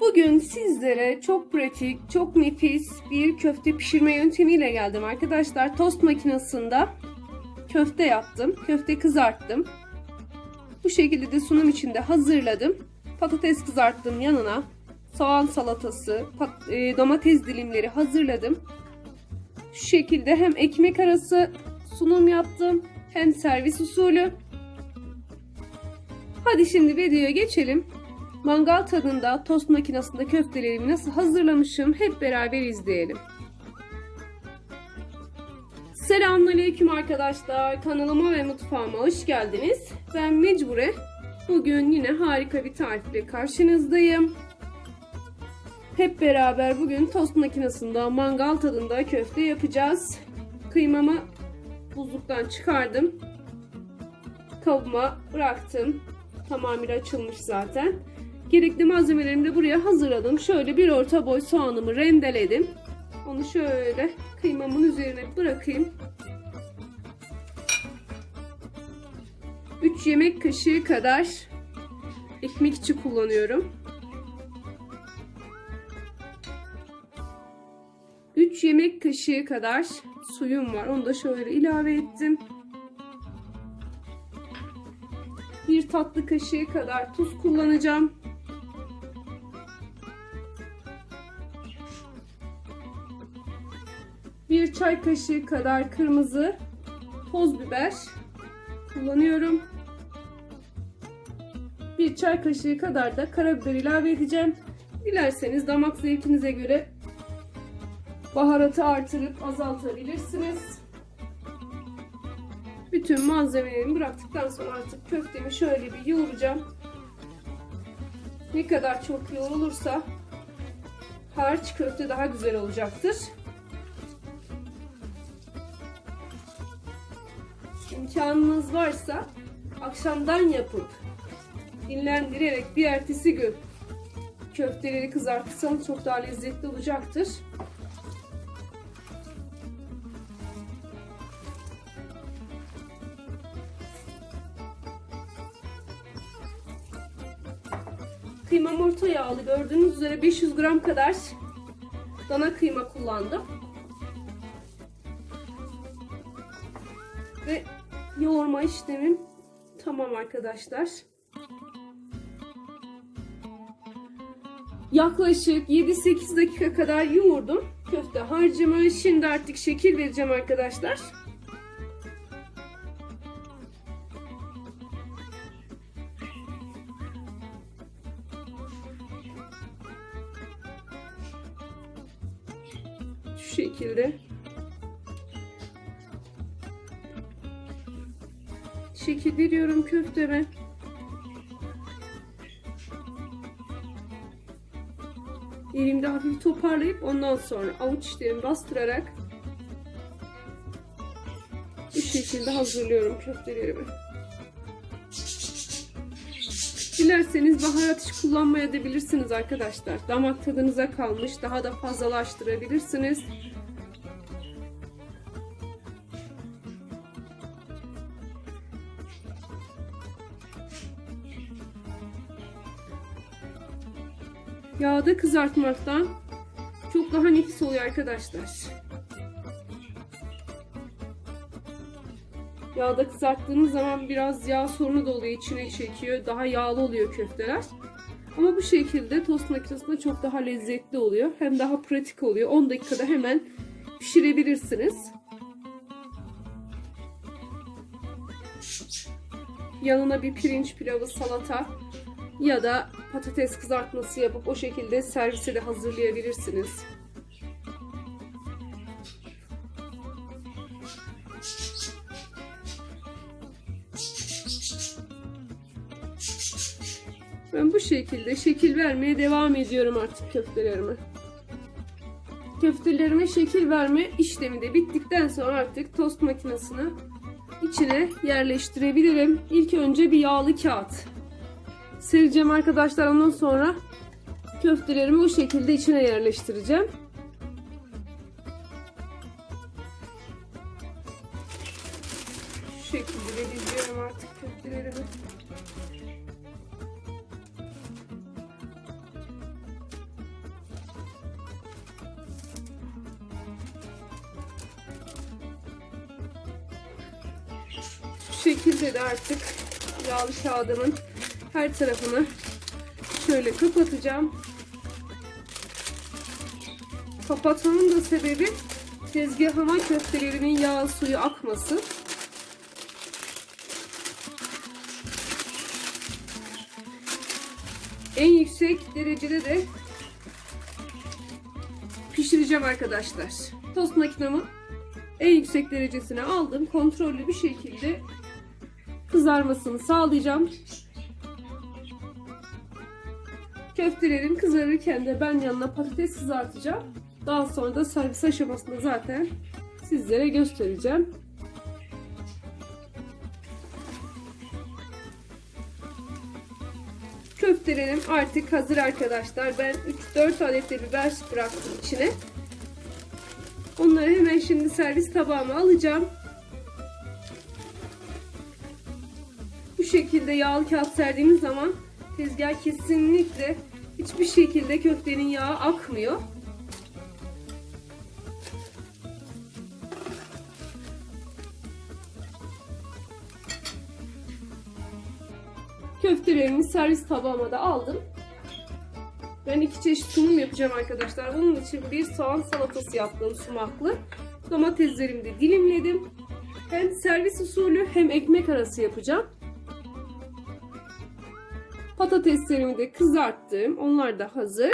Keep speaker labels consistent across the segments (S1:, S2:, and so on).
S1: Bugün sizlere çok pratik, çok nefis bir köfte pişirme yöntemiyle geldim arkadaşlar. Tost makinesinde köfte yaptım, köfte kızarttım. Bu şekilde de sunum içinde hazırladım. Patates kızarttım yanına. Soğan salatası, e, domates dilimleri hazırladım. Şu şekilde hem ekmek arası sunum yaptım hem servis usulü. Hadi şimdi videoya geçelim. Mangal tadında tost makinesinde köftelerimi nasıl hazırlamışım hep beraber izleyelim. Selamünaleyküm arkadaşlar. Kanalıma ve mutfağıma hoş geldiniz. Ben Mecbure. Bugün yine harika bir tarifle karşınızdayım. Hep beraber bugün tost makinesinde mangal tadında köfte yapacağız. Kıymamı buzluktan çıkardım. Kabıma bıraktım. Tamamıyla açılmış zaten. Gerekli malzemelerimi de buraya hazırladım. Şöyle bir orta boy soğanımı rendeledim. Onu şöyle kıymamın üzerine bırakayım. 3 yemek kaşığı kadar ekmek içi kullanıyorum. 3 yemek kaşığı kadar suyum var. Onu da şöyle ilave ettim. Bir tatlı kaşığı kadar tuz kullanacağım. Bir çay kaşığı kadar kırmızı toz biber kullanıyorum. Bir çay kaşığı kadar da karabiber ilave edeceğim. Dilerseniz damak zevkinize göre baharatı artırıp azaltabilirsiniz. Bütün malzemelerimi bıraktıktan sonra artık köftemi şöyle bir yoğuracağım. Ne kadar çok yoğrulursa harç köfte daha güzel olacaktır. İmkanınız varsa akşamdan yapıp dinlendirerek bir ertesi gün köfteleri kızartırsanız çok daha lezzetli olacaktır. Kıymam orta yağlı gördüğünüz üzere 500 gram kadar dana kıyma kullandım. Ve yoğurma işlemim tamam arkadaşlar. Yaklaşık 7-8 dakika kadar yoğurdum köfte harcımı. Şimdi artık şekil vereceğim arkadaşlar. Şu şekilde. Şekil veriyorum köfteme. Elimde hafif toparlayıp ondan sonra avuç içlerimi bastırarak bu şekilde hazırlıyorum köftelerimi. Dilerseniz baharat hiç kullanmaya arkadaşlar. Damak tadınıza kalmış. Daha da fazlalaştırabilirsiniz. Yağda kızartmaktan çok daha nefis oluyor arkadaşlar. Yağda kızarttığınız zaman biraz yağ sorunu da oluyor, içine çekiyor. Daha yağlı oluyor köfteler. Ama bu şekilde tost makinesinde çok daha lezzetli oluyor. Hem daha pratik oluyor. 10 dakikada hemen pişirebilirsiniz. Yanına bir pirinç pilavı, salata ya da patates kızartması yapıp o şekilde servise de hazırlayabilirsiniz. Ben bu şekilde şekil vermeye devam ediyorum artık köftelerime. Köftelerime şekil verme işlemi de bittikten sonra artık tost makinesine içine yerleştirebilirim. İlk önce bir yağlı kağıt sereceğim arkadaşlar. Ondan sonra köftelerimi bu şekilde içine yerleştireceğim. Şu şekilde diziyorum artık köftelerimi. Şu şekilde de artık yağlı kağıdımın her tarafını şöyle kapatacağım. Kapatmamın da sebebi tezgahıma köftelerimin yağ suyu akmasın. En yüksek derecede de pişireceğim arkadaşlar. Tost makinamı en yüksek derecesine aldım. Kontrollü bir şekilde kızarmasını sağlayacağım. Köftelerim kızarırken de ben yanına patates kızartacağım. Daha sonra da servis aşamasında zaten sizlere göstereceğim. Köftelerim artık hazır arkadaşlar. Ben 3-4 adet de biber bıraktım içine. Onları hemen şimdi servis tabağıma alacağım. Bu şekilde yağlı kağıt serdiğimiz zaman tezgah kesinlikle hiçbir şekilde köftenin yağı akmıyor. Köftelerimi servis tabağıma da aldım. Ben iki çeşit sunum yapacağım arkadaşlar. Bunun için bir soğan salatası yaptım sumaklı. Domateslerimi de dilimledim. Hem servis usulü hem ekmek arası yapacağım. Patateslerimi de kızarttım. Onlar da hazır.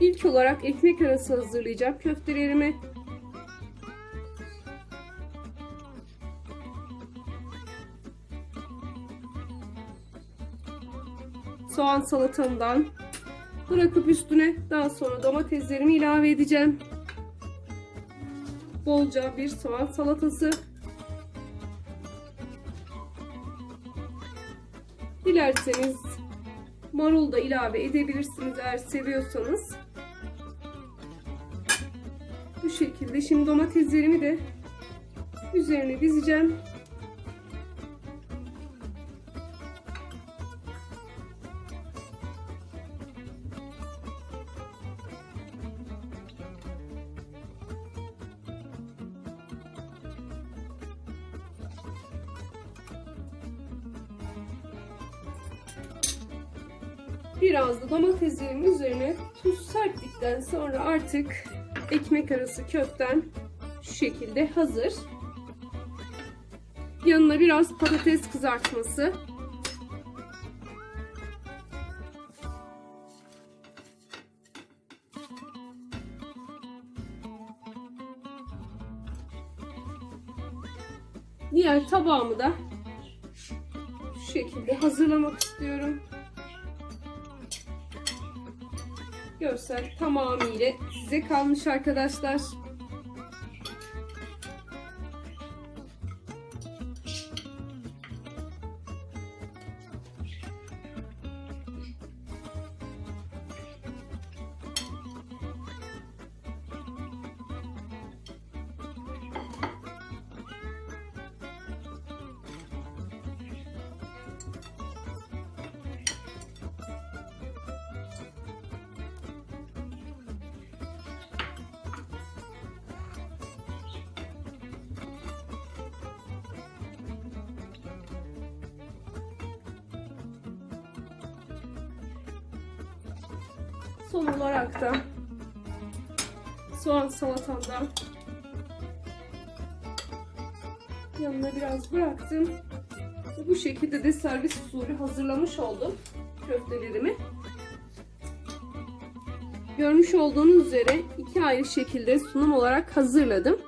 S1: İlk olarak ekmek arası hazırlayacağım köftelerimi. soğan salatamdan bırakıp üstüne daha sonra domateslerimi ilave edeceğim. Bolca bir soğan salatası. Dilerseniz marul da ilave edebilirsiniz eğer seviyorsanız. Bu şekilde şimdi domateslerimi de üzerine dizeceğim. Biraz da domateslerimin üzerine tuz serptikten sonra artık ekmek arası köften şu şekilde hazır. Yanına biraz patates kızartması. Diğer tabağımı da şu şekilde hazırlamak istiyorum. Görsel tamamıyla size kalmış arkadaşlar. Son olarak da soğan salatamdan yanına biraz bıraktım. Bu şekilde de servis usulü hazırlamış oldum köftelerimi. Görmüş olduğunuz üzere iki ayrı şekilde sunum olarak hazırladım.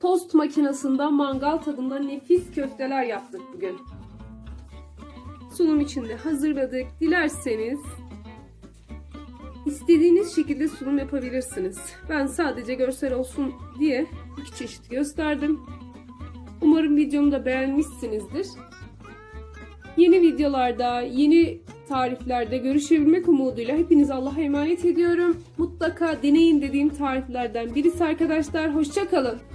S1: Tost makinesinde mangal tadında nefis köfteler yaptık bugün sunum içinde hazırladık. Dilerseniz istediğiniz şekilde sunum yapabilirsiniz. Ben sadece görsel olsun diye iki çeşit gösterdim. Umarım videomu da beğenmişsinizdir. Yeni videolarda, yeni tariflerde görüşebilmek umuduyla hepiniz Allah'a emanet ediyorum. Mutlaka deneyin dediğim tariflerden birisi arkadaşlar. Hoşçakalın.